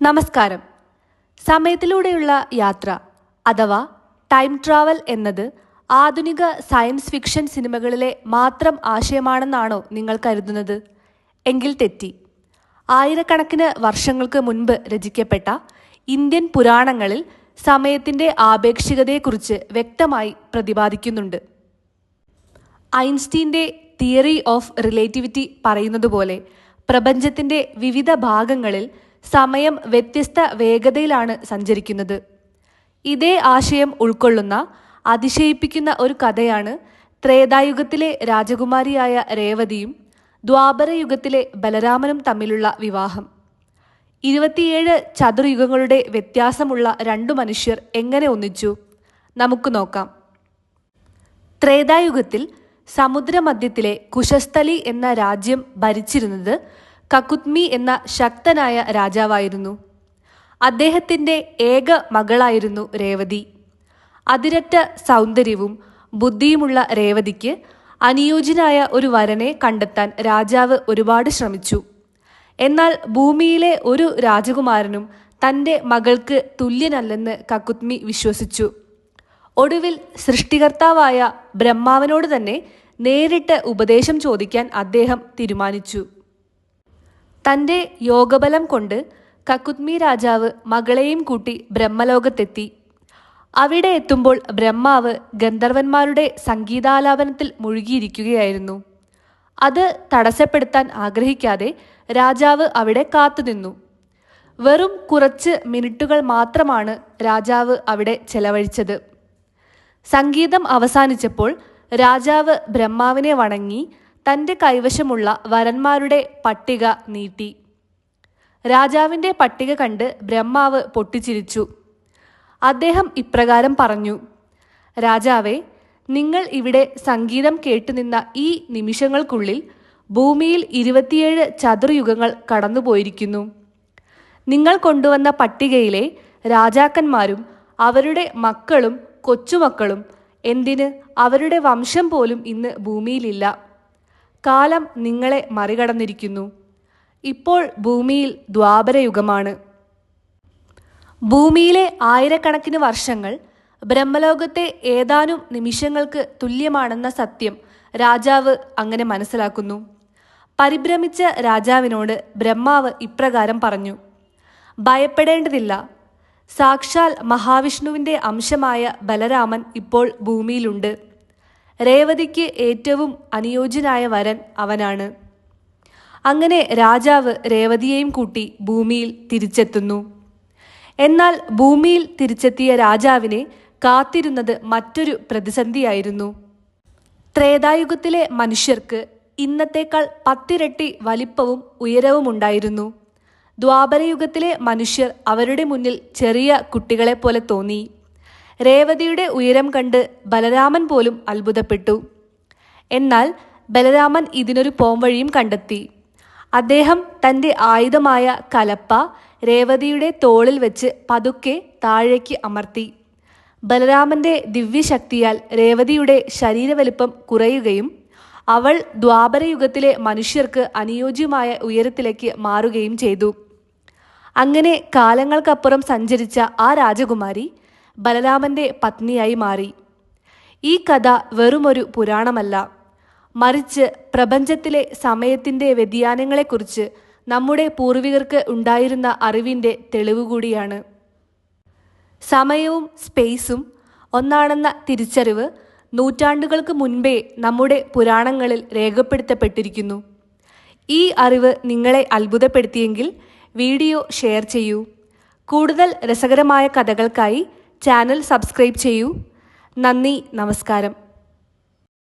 നമസ്കാരം. സമയത്തിലൂടെയുള്ള യാത്ര അഥവാ ടൈം ട്രാവൽ എന്നത് ആധുനിക സയൻസ് ഫിക്ഷൻ സിനിമകളിലെ മാത്രം ആശയമാണെന്നാണോ നിങ്ങൾ കരുതുന്നത്? എങ്കിൽ തെറ്റി. ആയിരക്കണക്കിന് വർഷങ്ങൾക്ക് മുൻപ് രചിക്കപ്പെട്ട ഇന്ത്യൻ പുരാണങ്ങളിൽ സമയത്തിന്റെ ആപേക്ഷികതയെക്കുറിച്ച് വ്യക്തമായി പ്രതിപാദിക്കുന്നുണ്ട്. ഐൻസ്റ്റീന്റെ തിയറി ഓഫ് റിലേറ്റിവിറ്റി പറയുന്നതുപോലെ പ്രപഞ്ചത്തിന്റെ വിവിധ ഭാഗങ്ങളിൽ സമയം വ്യത്യസ്ത വേഗതയിലാണ് സഞ്ചരിക്കുന്നത്. ഇതേ ആശയം ഉൾക്കൊള്ളുന്ന അതിശയിപ്പിക്കുന്ന ഒരു കഥയാണ് ത്രേതായുഗത്തിലെ രാജകുമാരിയായ രേവതിയും ദ്വാപരയുഗത്തിലെ ബലരാമനും തമ്മിലുള്ള വിവാഹം. ഇരുപത്തിയേഴ് ചതുർയുഗങ്ങളുടെ വ്യത്യാസമുള്ള രണ്ടു മനുഷ്യർ എങ്ങനെ ഒന്നിച്ചു? നമുക്ക് നോക്കാം. ത്രേതായുഗത്തിൽ സമുദ്രമധ്യത്തിലെ കുശസ്ഥലി എന്ന രാജ്യം ഭരിച്ചിരുന്നത് കക്കുത്മി എന്ന ശക്തനായ രാജാവായിരുന്നു. അദ്ദേഹത്തിന്റെ ഏക മകളായിരുന്നു രേവതി. അതിരറ്റ സൗന്ദര്യവും ബുദ്ധിയുമുള്ള രേവതിക്ക് അനുയോജ്യനായ ഒരു വരനെ കണ്ടെത്താൻ രാജാവ് ഒരുപാട് ശ്രമിച്ചു. എന്നാൽ ഭൂമിയിലെ ഒരു രാജകുമാരനും തന്റെ മകൾക്ക് തുല്യനല്ലെന്ന് കക്കുത്മി വിശ്വസിച്ചു. ഒടുവിൽ സൃഷ്ടികർത്താവായ ബ്രഹ്മാവിനോട് തന്നെ നേരിട്ട് ഉപദേശം ചോദിക്കാൻ അദ്ദേഹം തീരുമാനിച്ചു. തന്റെ യോഗബലം കൊണ്ട് കക്കുത്മി രാജാവ് മകളെയും കൂട്ടി ബ്രഹ്മലോകത്തെത്തി. അവിടെ എത്തുമ്പോൾ ബ്രഹ്മാവ് ഗന്ധർവന്മാരുടെ സംഗീതാലാപനത്തിൽ മുഴുകിയിരിക്കുകയായിരുന്നു. അത് തടസ്സപ്പെടുത്താൻ ആഗ്രഹിക്കാതെ രാജാവ് അവിടെ കാത്തുനിന്നു വെറും കുറച്ച് മിനിറ്റുകൾ മാത്രമാണ് രാജാവ് അവിടെ ചെലവഴിച്ചത്. സംഗീതം അവസാനിച്ചപ്പോൾ രാജാവ് ബ്രഹ്മാവിനെ വണങ്ങി തന്റെ കൈവശമുള്ള വരന്മാരുടെ പട്ടിക നീട്ടി. രാജാവിന്റെ പട്ടിക കണ്ട് ബ്രഹ്മാവ് പൊട്ടിച്ചിരിച്ചു. അദ്ദേഹം ഇപ്രകാരം പറഞ്ഞു രാജാവെ നിങ്ങൾ ഇവിടെ സംഗീതം കേട്ടുനിന്ന ഈ നിമിഷങ്ങൾക്കുള്ളിൽ ഭൂമിയിൽ ഇരുപത്തിയേഴ് ചതുർയുഗങ്ങൾ കടന്നുപോയിരിക്കുന്നു. നിങ്ങൾ കൊണ്ടുവന്ന പട്ടികയിലെ രാജാക്കന്മാരും അവരുടെ മക്കളും കൊച്ചുമക്കളും എന്തിന് അവരുടെ വംശം പോലും ഇന്ന് ഭൂമിയിലില്ല? കാലം നിങ്ങളെ മറികടന്നിരിക്കുന്നു. ഇപ്പോൾ ഭൂമിയിൽ ദ്വാപരയുഗമാണ്. ഭൂമിയിലെ ആയിരക്കണക്കിന് വർഷങ്ങൾ ബ്രഹ്മലോകത്തെ ഏതാനും നിമിഷങ്ങൾക്ക് തുല്യമാണെന്ന സത്യം രാജാവ് അങ്ങനെ മനസ്സിലാക്കുന്നു. പരിഭ്രമിച്ച രാജാവിനോട് ബ്രഹ്മാവ് ഇപ്രകാരം പറഞ്ഞു ഭയപ്പെടേണ്ടതില്ല. സാക്ഷാൽ മഹാവിഷ്ണുവിന്റെ അംശമായ ബലരാമൻ ഇപ്പോൾ ഭൂമിയിലുണ്ട്. രേവതിക്ക് ഏറ്റവും അനുയോജ്യനായ വരൻ അവനാണ്. അങ്ങനെ രാജാവ് രേവതിയെയും കൂട്ടി ഭൂമിയിൽ തിരിച്ചെത്തുന്നു. എന്നാൽ ഭൂമിയിൽ തിരിച്ചെത്തിയ രാജാവിനെ കാത്തിരുന്നത് മറ്റൊരു പ്രതിസന്ധിയായിരുന്നു. ത്രേതായുഗത്തിലെ മനുഷ്യർക്ക് ഇന്നത്തേക്കാൾ പത്തിരട്ടി വലിപ്പവും ഉയരവും ഉണ്ടായിരുന്നു. ദ്വാപരയുഗത്തിലെ മനുഷ്യർ അവരുടെ മുന്നിൽ ചെറിയ കുട്ടികളെ പോലെ തോന്നി. രേവതിയുടെ ഉയരം കണ്ട് ബലരാമൻ പോലും അത്ഭുതപ്പെട്ടു. എന്നാൽ ബലരാമൻ ഇതിനൊരു പോംവഴിയും കണ്ടെത്തി. അദ്ദേഹം തന്റെ ആയുധമായ കലപ്പ രേവതിയുടെ തോളിൽ വെച്ച് പതുക്കെ താഴേക്ക് അമർത്തി. ബലരാമന്റെ ദിവ്യശക്തിയാൽ രേവതിയുടെ ശരീരവലിപ്പം കുറയുകയും അവൾ ദ്വാപരയുഗത്തിലെ മനുഷ്യർക്ക് അനുയോജ്യമായ ഉയരത്തിലേക്ക് മാറുകയും ചെയ്തു. അങ്ങനെ കാലങ്ങൾക്കപ്പുറം സഞ്ചരിച്ച ആ രാജകുമാരി ബലരാമന്റെ പത്നിയായി മാറി. ഈ കഥ വെറുമൊരു പുരാണമല്ല. മറിച്ച് പ്രപഞ്ചത്തിലെ സമയത്തിന്റെ വ്യതിയാനങ്ങളെക്കുറിച്ച് നമ്മുടെ പൂർവികർക്ക് ഉണ്ടായിരുന്ന അറിവിന്റെ തെളിവുകൂടിയാണ് സമയവും സ്പേസും ഒന്നാണെന്ന തിരിച്ചറിവ് നൂറ്റാണ്ടുകൾക്ക് മുൻപേ നമ്മുടെ പുരാണങ്ങളിൽ രേഖപ്പെടുത്തപ്പെട്ടിരിക്കുന്നു. ഈ അറിവ് നിങ്ങളെ അത്ഭുതപ്പെടുത്തിയെങ്കിൽ വീഡിയോ ഷെയർ ചെയ്യൂ. കൂടുതൽ രസകരമായ കഥകൾക്കായി ചാനൽ സബ്സ്ക്രൈബ് ചെയ്യൂ. നന്ദി നമസ്കാരം.